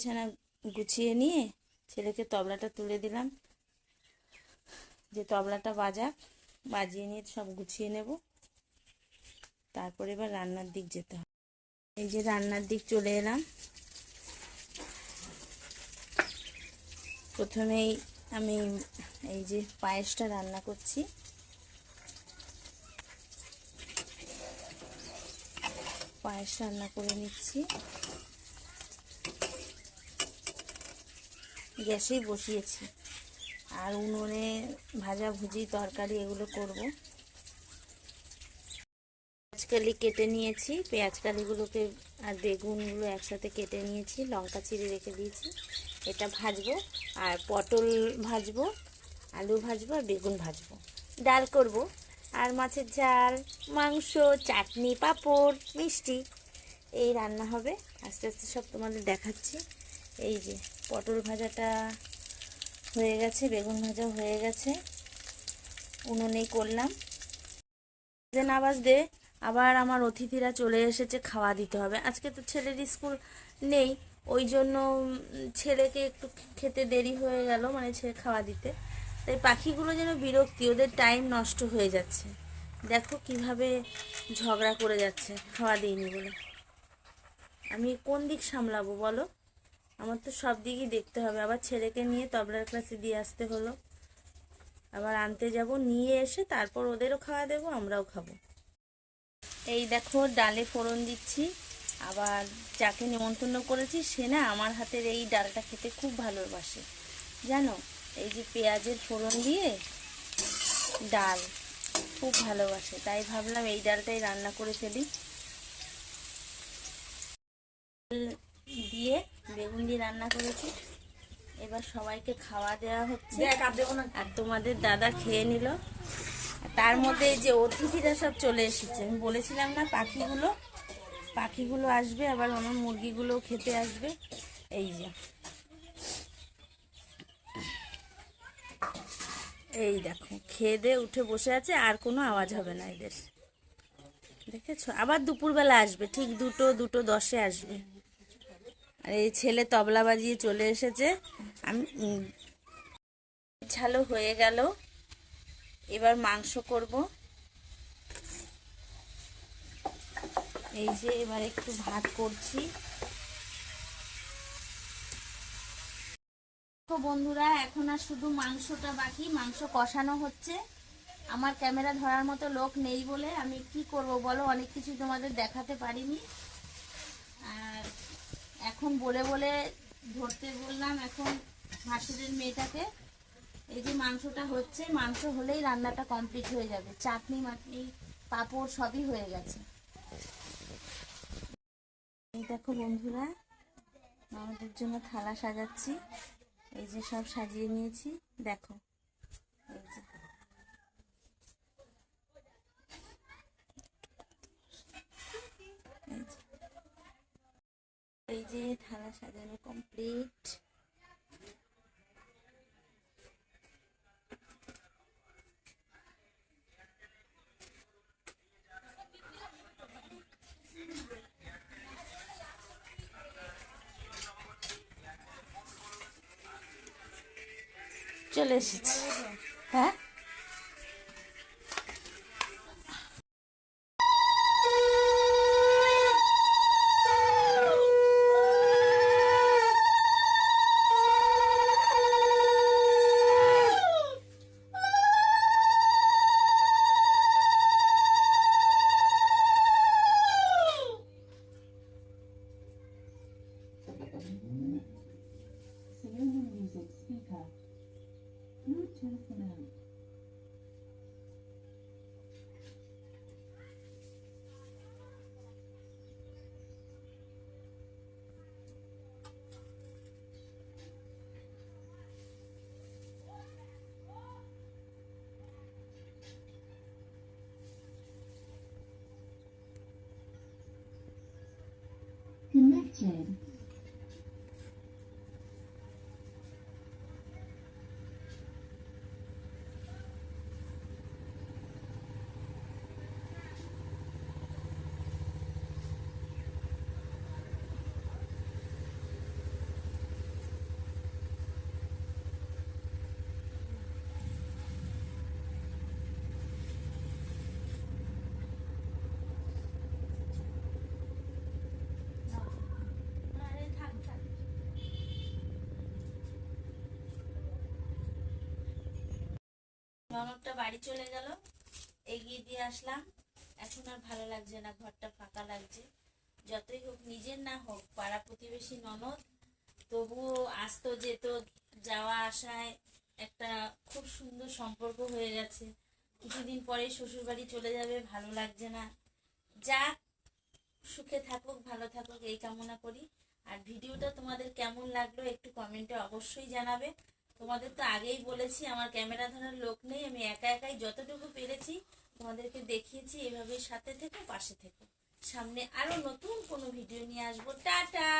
বিছানা গুছিয়ে নিয়ে ছেলেকে তবলাটা তুলে দিলাম। যে তবলাটা বাজাক বাজিয়ে নিয়ে সব গুছিয়ে নেব। তারপরে এবার রান্নার দিক যেতে হবে। এই যে রান্নার দিক চলে এলাম। প্রথমেই আমি এই যে পায়েসটা রান্না করছি। পায়েস রান্না করে নিচ্ছি। গ্যাসেই বসিয়েছি। আর উনুনে ভাজা ভুজি, তরকারি এগুলো করব। পেঁয়াজকালি কেটে নিয়েছি। পেঁয়াজকালিগুলোকে আর বেগুনগুলো একসাথে কেটে নিয়েছি। লঙ্কা চিড়ে রেখে দিয়েছি। এটা ভাজবো আর পটল ভাজবো, আলু ভাজবো আর বেগুন ভাজবো। ডাল করব। আর মাছের ঝাল, মাংস, চাটনি, পাঁপড়, মিষ্টি, এই রান্না হবে। আস্তে আস্তে সব তোমাদের দেখাচ্ছি। এই যে পটল ভাজাটা হয়ে গেছে, বেগুন ভাজা হয়ে গেছে। উনুনেই করলাম। যে না বাজতে আবার আমার অতিথিরা চলে এসেছে, খাওয়া দিতে হবে। আজকে তো ছেলের স্কুল নেই, ওই জন্য ছেলেকে একটু খেতে দেরি হয়ে গেল মানে ছেলে খাওয়া দিতে। তাই পাখিগুলো যেন বিরক্তি, ওদের টাইম নষ্ট হয়ে যাচ্ছে। দেখো কীভাবে ঝগড়া করে যাচ্ছে, খাওয়া দিইনি বলে। আমি কোন দিক সামলাবো বলো? আমার তো সব দিকই দেখতে হবে। আবার ছেলেকে নিয়ে তবলার ক্লাসে দিয়ে আসতে হলো। আবার আনতে যাব, নিয়ে এসে তারপর ওদেরও খাওয়া দেবো, আমরাও খাব। এই দেখো, ডালে ফোড়ন দিচ্ছি। আবার যাকে নিমন্ত্রণ করেছি, সে না আমার হাতের এই ডালটা খেতে খুব ভালোবাসে। জানো, এই যে পেঁয়াজের ফোড়ন দিয়ে ডাল খুব ভালোবাসে। তাই ভাবলাম এই ডালটাই রান্না করে ফেলি। দিয়ে বেগুন দিয়ে রান্না করেছি। এবার সবাইকে খাওয়া দেওয়া হচ্ছে। আর তোমাদের দাদা খেয়ে নিল। তার মধ্যে এই যে অতিথিরা সব চলে এসেছে। আমি বলেছিলাম না পাখিগুলো। পাখিগুলো আসবে আবার আমার মুরগিগুলো খেতে আসবে। এই যে। এই দেখো খেয়ে দিয়ে উঠে বসে আছে আর কোনো আওয়াজ হবে না এদের। দেখেছ? আবার দুপুরবেলা আসবে ঠিক দুটো দুটো দশে আসবে। আর এই ছেলে তবলা বাজিয়ে চলে এসেছে। আমি ঝালো হয়ে গেল। এবার মাংস করব। এই যে এবার একটু ভাত করছি। তো বন্ধুরা, এখন আর শুধু মাংসটা বাকি, মাংস কষানো হচ্ছে। আমার ক্যামেরা ধরার মতো লোক নেই বলে আমি কি করব বলো? অনেক কিছু তোমাদের দেখাতে পারিনি। এখন বলে বলে ধরতে বললাম এখন ভাসুরের মেয়েটাকে। এই যে মাংসটা হচ্ছে, মাংস হলেই রান্নাটা কমপ্লিট হয়ে যাবে। চাটনি মাটনি, পাঁপড় সবই হয়ে গেছে। এই দেখো বন্ধুরা, আমাদের জন্য থালা সাজাচ্ছি। এই যে সব সাজিয়ে নিয়েছি, দেখো এই যে এই যে এই যে থালা সাজানো কমপ্লিট চলে এসেছি। হ্যাঁ? Connected. ননদটা বাড়ি চলে গেল। এগিয়ে দিয়ে আসলাম। এখন আর ভালো লাগছে না, ঘরটা ফাঁকা লাগছে। যতই হোক নিজের না হোক, পাড়া প্রতিবেশী ননদ, তবুও আসতো যেত যাওয়া আসায় একটা খুব সুন্দর সম্পর্ক হয়ে গেছে। কিছুদিন পরে শ্বশুর বাড়ি চলে যাবে, ভালো লাগছে না। যাক সুখে থাকুক, ভালো থাকুক, এই কামনা করি। আর ভিডিওটা তোমাদের কেমন লাগল একটু কমেন্টে অবশ্যই জানাবে। তোমাদের তো আগেই বলেছি, আমার ক্যামেরা ধরার লোক নেই, আমি একা একাই যতটুকু পেরেছি তোমাদেরকে দেখিয়েছি এভাবে সাথে থেকো, পাশে থেকো। সামনে আরও নতুন কোনো ভিডিও নিয়ে আসব। টাটা!